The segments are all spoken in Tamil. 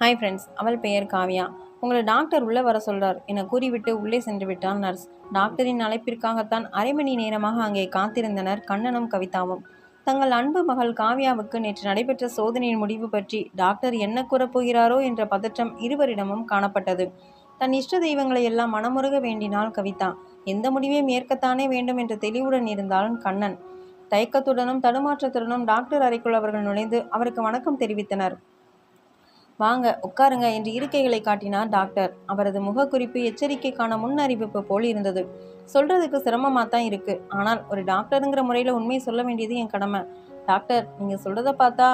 ஹாய் ஃப்ரெண்ட்ஸ் அவள் பெயர் காவியா. உங்களை டாக்டர் உள்ளே வர சொல்கிறார் என கூறிவிட்டு உள்ளே சென்று விட்டான் நர்ஸ் டாக்டரின் அழைப்பிற்காகத்தான் அரை மணி நேரமாக அங்கே காத்திருந்தனர் கண்ணனும் கவிதாவும். தங்கள் அன்பு மகள் காவியாவுக்கு நேற்று நடைபெற்ற சோதனையின் முடிவு பற்றி டாக்டர் என்ன கூறப் போகிறாரோ என்ற பதற்றம் இருவரிடமும் காணப்பட்டது. தன் இஷ்ட தெய்வங்களை எல்லாம் மனமுருக வேண்டினாள் கவிதா. எந்த முடிவையும் ஏற்கத்தானே வேண்டும் என்ற தெளிவுடன் இருந்தாலும் கண்ணன். தயக்கத்துடனும் தடுமாற்றத்துடனும் டாக்டர் அறைக்குள் அவர்கள் நுழைந்து அவருக்கு வணக்கம் தெரிவித்தனர். வாங்க உட்காருங்க என்று இருக்கைகளை காட்டினார் டாக்டர். அவரது முகக்குறிப்பு எச்சரிக்கைக்கான முன் அறிவிப்பு போல் இருந்தது. சொல்றதுக்கு சிரமமாக தான் இருக்கு. ஆனால் ஒரு டாக்டருங்கிற முறையில் உண்மையை சொல்ல வேண்டியது என் கடமை. டாக்டர் நீங்கள் சொல்றதை பார்த்தா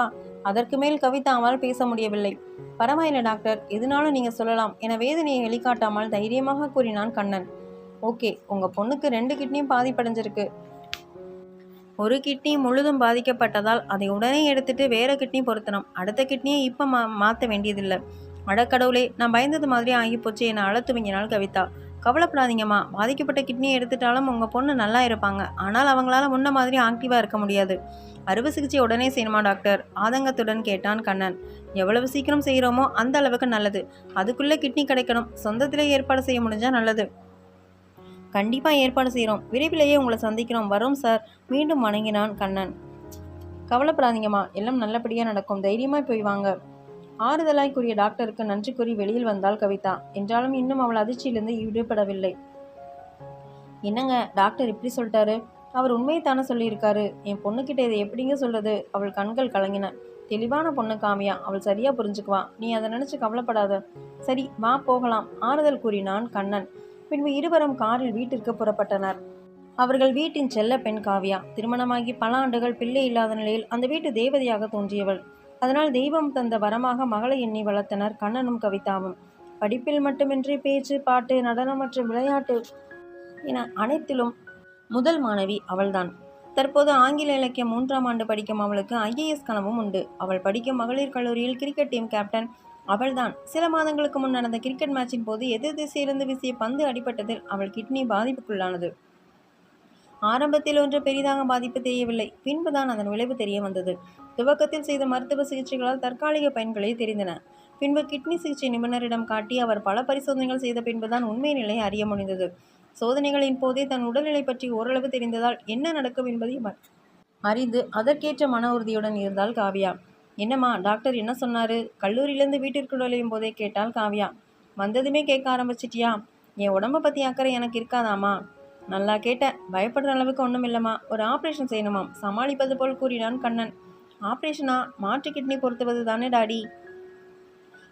அதற்கு மேல் கவிதாமல் பேச முடியவில்லை. பரவாயில்ல டாக்டர் எதுனாலும் நீங்கள் சொல்லலாம் என வேதனையை வெளிக்காட்டாமல் தைரியமாக கூறினான் கண்ணன். ஓகே உங்கள் பொண்ணுக்கு ரெண்டு கிட்னியும் பாதிப்படைஞ்சிருக்கு. ஒரு கிட்னி முழுதும் பாதிக்கப்பட்டதால் அதை உடனே எடுத்துட்டு வேற கிட்னி பொருத்தணும். அடுத்த கிட்னியை இப்போ மா மாற்ற வேண்டியதில்லை. அடக்கடவுளே நான் பயந்தது மாதிரி ஆகிப்போச்சு. போச்சு என்னை துவங்கினாள் கவிதா. கவலைப்படாதீங்கம்மா. பாதிக்கப்பட்ட கிட்னியை எடுத்துட்டாலும் உங்கள் பொண்ணு நல்லா இருப்பாங்க. ஆனால் அவங்களால முன்ன மாதிரி ஆக்டிவாக இருக்க முடியாது. அறுவை சிகிச்சை உடனே செய்யணுமா டாக்டர்? ஆதங்கத்துடன் கேட்டான் கண்ணன். எவ்வளவு சீக்கிரம் செய்கிறோமோ அந்த அளவுக்கு நல்லது. அதுக்குள்ளே கிட்னி கிடைக்கணும். சொந்தத்திலே ஏற்பாடு செய்ய முடிஞ்சால் நல்லது. கண்டிப்பாக ஏற்பாடு செய்கிறோம் விரைவிலேயே உங்களை சந்திக்கிறோம். வரோம் சார் மீண்டும் வணங்கினான் கண்ணன். கவலைப்படாதீங்கம்மா எல்லாம் நல்லபடியாக நடக்கும். தைரியமாக போய் வாங்க. ஆறுதலாய் கூறிய டாக்டருக்கு நன்றி கூறி வெளியில் வந்தாள் கவிதா. என்றாலும் இன்னும் அவள் அதிர்ச்சியிலிருந்து ஈடுபடவில்லை. என்னங்க டாக்டர் இப்படி சொல்லிட்டாரு? அவர் உண்மையை தானே சொல்லியிருக்காரு? என் பொண்ணுக்கிட்ட இதை எப்படிங்க சொல்றது? அவள் கண்கள் கலங்கின. தெளிவான பொண்ணு காமியா. அவள் சரியா புரிஞ்சுக்குவா. நீ அதை நினைச்சு கவலைப்படாத. சரி வா போகலாம். ஆறுதல் கூறினான் கண்ணன். பின்பு இருவரும் காரில் வீட்டிற்கு புறப்பட்டனர். அவர்கள் வீட்டின் செல்ல பெண் காவியா. திருமணமாகி பல ஆண்டுகள் பிள்ளை இல்லாத நிலையில் அந்த வீட்டு தேவதையாக தோன்றியவள். அதனால் தெய்வம் தந்த வரமாக மகளை எண்ணி வளர்த்தனர் கண்ணனும் கவிதாவும். படிப்பில் மட்டுமின்றி பேச்சு பாட்டு நடனம் மற்றும் விளையாட்டு என அனைத்திலும் முதல் மாணவி அவள்தான். தற்போது ஆங்கில இலக்கியம் மூன்றாம் ஆண்டு படிக்கும் அவளுக்கு ஐஏஎஸ் கனவும் உண்டு. அவள் படிக்கும் மகளிர் கல்லூரியில் கிரிக்கெட் டீம் கேப்டன் அவள்தான். சில மாதங்களுக்கு முன் நடந்த கிரிக்கெட் மேட்சின் போது எதிர் திசையிலிருந்து வீசிய பந்து அடிபட்டதில் அவள் கிட்னி பாதிப்புக்குள்ளானது. ஆரம்பத்தில் ஒன்று பெரிதாக பாதிப்பு தெரியவில்லை. பின்புதான் அதன் விளைவு தெரிய வந்தது. துவக்கத்தில் செய்த மருத்துவ சிகிச்சைகளால் தற்காலிக பயன்களே தெரிந்தன. பின்பு கிட்னி சிகிச்சை நிபுணரிடம் காட்டி அவர் பல பரிசோதனைகள் செய்த பின்புதான் உண்மை நிலை அறிய முடிந்தது. சோதனைகளின் போதே தன் உடல்நிலை பற்றி ஓரளவு தெரிந்ததால் என்ன நடக்கும் என்பதை அறிந்து அதற்கேற்ற மன உறுதியுடன் இருந்தால் காவியா. என்னம்மா டாக்டர் என்ன சொன்னார்? கல்லூரியிலேருந்து வீட்டிற்கு நுழையும் போதே கேட்டால் காவியா. வந்ததுமே கேட்க ஆரம்பிச்சிட்டியா? என் உடம்பை பற்றி அக்கறை எனக்கு இருக்காதாம்மா. நல்லா கேட்ட பயப்படுற அளவுக்கு ஒன்றும் இல்லைம்மா. ஒரு ஆப்ரேஷன் செய்யணுமாம் சமாளிப்பது போல் கூறினான் கண்ணன். ஆப்ரேஷனா? மாற்று கிட்னி பொருத்துவது தானே டாடி.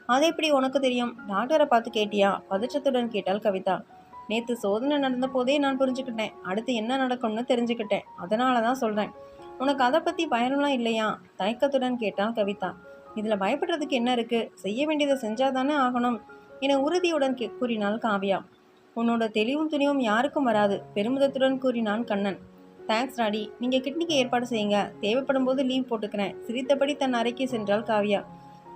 அது எப்படி உனக்கு தெரியும்? டாக்டரை பார்த்து கேட்டியா? பதற்றத்துடன் கேட்டால் கவிதா. நேற்று சோதனை நடந்த போதே நான் புரிஞ்சுக்கிட்டேன். அடுத்து என்ன நடக்கும்னு தெரிஞ்சுக்கிட்டேன். அதனால தான் சொல்கிறேன் உனக்கு அதை பற்றி பயம்லாம் இல்லையா? தயக்கத்துடன் கேட்டான் கவிதா. இதில் பயப்படுறதுக்கு என்ன இருக்குது செய்ய வேண்டியதை செஞ்சால் தானே ஆகணும் என உறுதியுடன் கே கூறினாள் காவியா. உன்னோட தெளிவும் துணிவும் யாருக்கும் வராது பெருமிதத்துடன் கூறினான் கண்ணன். தேங்க்ஸ் ராடி நீங்கள் கிட்னிக்கு ஏற்பாடு செய்யுங்க. தேவைப்படும் போது லீவ் போட்டுக்கிறேன். சிரித்தபடி தன் அறைக்கு சென்றாள் காவியா.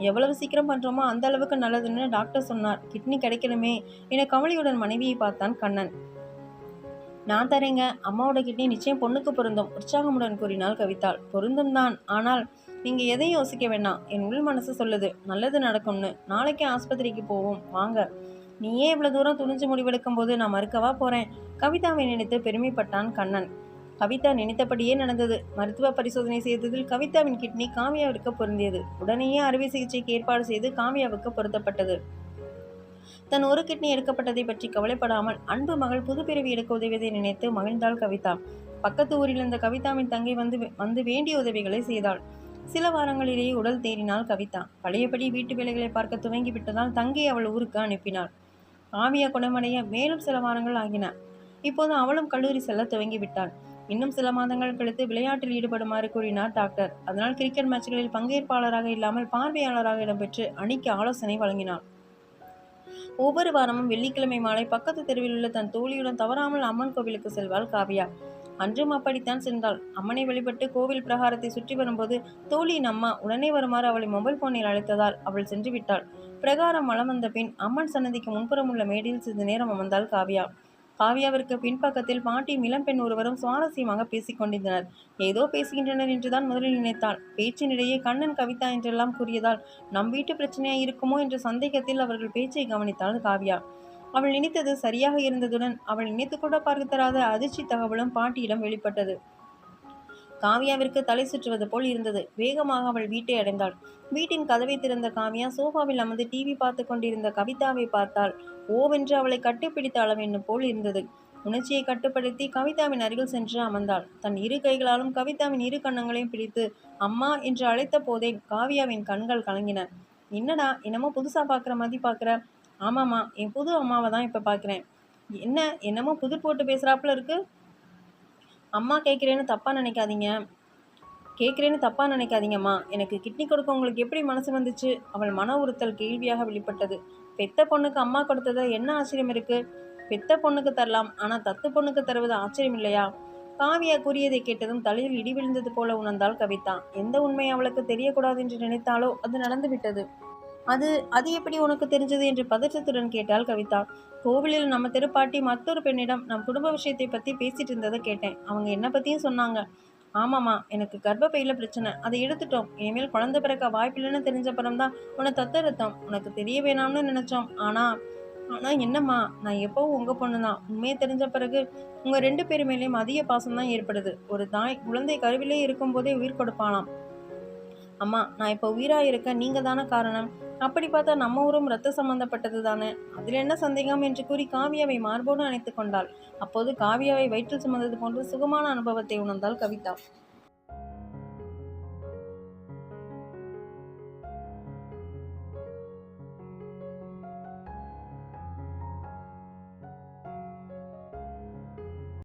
எவ்வளவு சீக்கிரம் பண்ணுறோமோ அந்த அளவுக்கு நல்லதுன்னு டாக்டர் சொன்னார். கிட்னி கிடைக்கணுமே என கமலியுடன் மனைவியை பார்த்தான் கண்ணன். நான் தரேங்க. அம்மாவோட கிட்னி நிச்சயம் பொண்ணுக்கு பொருந்தும் உற்சாகமுடன் கூறினாள் கவிதாள். பொருந்தும் தான். ஆனால் நீங்க எதையும் யோசிக்க வேண்டாம். என் உள் மனசு சொல்லுது நல்லது நடக்கும்னு. நாளைக்கு ஆஸ்பத்திரிக்கு போவோம். வாங்க. நீயே இவ்வளவு தூரம் துணிஞ்சு முடிவெடுக்கும் போது நான் மறுக்கவா போறேன்? கவிதாவை நினைத்து பெருமைப்பட்டான் கண்ணன். கவிதா நினைத்தபடியே நடந்தது. மருத்துவ பரிசோதனை செய்ததில் கவிதாவின் கிட்னி காமியாவிற்கு பொருந்தியது. உடனேயே அறுவை சிகிச்சைக்கு ஏற்பாடு செய்து காமியாவுக்கு பொருத்தப்பட்டது. தன் ஒரு கிட்னி எடுக்கப்பட்டதை பற்றி கவலைப்படாமல் அன்பு மகள் புதுப்பிறவி எடுக்க உதவியதை நினைத்து மகிழ்ந்தாள் கவிதா. பக்கத்து ஊரில் இருந்த கவிதாவின் தங்கை வந்து வந்து வேண்டிய உதவிகளை செய்தாள். சில வாரங்களிலேயே உடல் தேறினாள் கவிதா. பழையபடி வீட்டு வேலைகளை பார்க்க துவங்கி விட்டதால் தங்கை அவள் ஊருக்கு அனுப்பினாள். ஆவியா குணமடைய மேலும் சில வாரங்கள் ஆகின. இப்போது அவளும் கல்லூரி செல்ல துவங்கி விட்டாள். இன்னும் சில மாதங்கள் கழித்து விளையாட்டில் ஈடுபடுமாறு கூறினார் டாக்டர். அதனால் கிரிக்கெட் மேட்ச்களில் பங்கேற்பாளராக இல்லாமல் பார்வையாளராக இடம்பெற்று அணிக்கு ஆலோசனை வழங்கினார் ஒவ்வொரு வாரமும் வெள்ளிக்கிழமை மாலை பக்கத்து தெருவில் உள்ள தன் தோழியுடன் தவறாமல் அம்மன் கோவிலுக்கு செல்வாள் காவியா. அன்றும் அப்படித்தான் சென்றாள். அம்மனை வழிபட்டு கோவில் பிரகாரத்தை சுற்றி வரும்போது தோழியின் அம்மா உடனே வருமாறு அவளை மொபைல் போனில் அழைத்ததால் அவள் சென்று விட்டாள். பிரகாரம் வளம் வந்த பின் அம்மன் சன்னதிக்கு முன்புறம் உள்ள மேடையில் சிறிது நேரம் அமர்ந்தாள் காவியா. காவியாவிற்கு பின்பக்கத்தில் பாட்டியும் இளம்பெண் ஒருவரும் சுவாரஸ்யமாக பேசிக் கொண்டிருந்தனர். ஏதோ பேசுகின்றனர் என்றுதான் முதலில் நினைத்தாள் பேச்சினிடையே கண்ணன் கவிதா என்றெல்லாம் கூறியதால் நம் வீட்டு பிரச்சனையா இருக்குமோ என்ற சந்தேகத்தில் அவர்கள் பேச்சை கவனித்தாள் காவியா. அவள் நினைத்தது சரியாக இருந்ததுடன் அவள் நினைத்து கூட பார்க்க தராத அதிர்ச்சி தகவலும் பாட்டியிடம் வெளிப்பட்டது. காவியாவிற்கு தலை சுற்றுவது போல் இருந்தது. வேகமாக அவள் வீட்டை அடைந்தாள். வீட்டின் கதவை திறந்த காவியா சோஃபாவில் அமர்ந்து டிவி பார்த்து கொண்டிருந்த கவிதாவை பார்த்தாள். ஓவென்று அவளை கட்டிப்பிடித்த அளவென்னு போல் இருந்தது. உணர்ச்சியை கட்டுப்படுத்தி கவிதாவின் அருகில் சென்று அமர்ந்தாள். தன் இரு கைகளாலும் கவிதாவின் இரு கண்ணங்களையும் பிடித்து அம்மா என்று அழைத்த போதே காவியாவின் கண்கள் கலங்கின. என்னடா என்னமோ புதுசா பார்க்குற மாதிரி பார்க்குற? ஆமாம்மா என் புது அம்மாவை தான் இப்போ பார்க்குறேன். என்ன என்னமோ புது போட்டு பேசுகிறாப்புல இருக்கு? அம்மா கேட்குறேன்னு தப்பாக நினைக்காதீங்க. கேட்குறேன்னு தப்பாக நினைக்காதீங்கம்மா. எனக்கு கிட்னி கொடுக்க உங்களுக்கு எப்படி மனசு வந்துச்சு? அவள் மன உறுத்தல் கேள்வியாக வெளிப்பட்டது. பெத்த பொண்ணுக்கு அம்மா கொடுத்தது என்ன ஆச்சரியம் இருக்குது பெத்த பொண்ணுக்கு தரலாம் ஆனால் தத்து பொண்ணுக்கு தருவது ஆச்சரியம் இல்லையா? காவியா கூறியதை கேட்டதும் தலையில் இடி விழுந்தது போல உணர்ந்தால் கவிதா. எந்த உண்மை அவளுக்கு தெரியக்கூடாது என்று நினைத்தாலோ அது நடந்து விட்டது அது அது எப்படி உனக்கு தெரிஞ்சது என்று பதற்றத்துடன் கேட்டாள் கவிதா. கோவிலில் நம்ம திருப்பாட்டி மற்றொரு பெண்ணிடம் நம் குடும்ப விஷயத்தை பற்றி பேசிட்டு இருந்ததை கேட்டேன். அவங்க என்ன பற்றியும் சொன்னாங்க. ஆமாம்மா எனக்கு கர்ப்பப்பையில் பிரச்சனை. அதை எடுத்துட்டோம். இனிமேல் குழந்தை பிறக்க வாய்ப்பில்லைன்னு தெரிஞ்சப்புறம் தான் உன்னை தத்தெடுத்தோம். உனக்கு தெரிய வேணாம்னு நினச்சோம். ஆனால் ஆனால் என்னம்மா நான் எப்போவும் உங்கள் பொண்ணு தான். உண்மையை தெரிஞ்ச பிறகு உங்கள் ரெண்டு பேர் மேலேயும் அதிக பாசம் தான் ஏற்படுது. ஒரு தாய் குழந்தை கருவிலே இருக்கும்போதே உயிர் கொடுப்பானாம் அம்மா நான் இப்போ உயிராக இருக்க நீங்கள் தானே காரணம்? அப்படி பார்த்தா நம்ம ஊரும் ரத்த சம்பந்தப்பட்டது தானே? அதில் என்ன சந்தேகம் என்று கூறி காவியாவை மார்போடு அணைத்து கொண்டாள். அப்போது காவியாவை வயிற்றில் சுமந்தது போன்ற சுகமான அனுபவத்தை உணர்ந்தாள் கவிதா.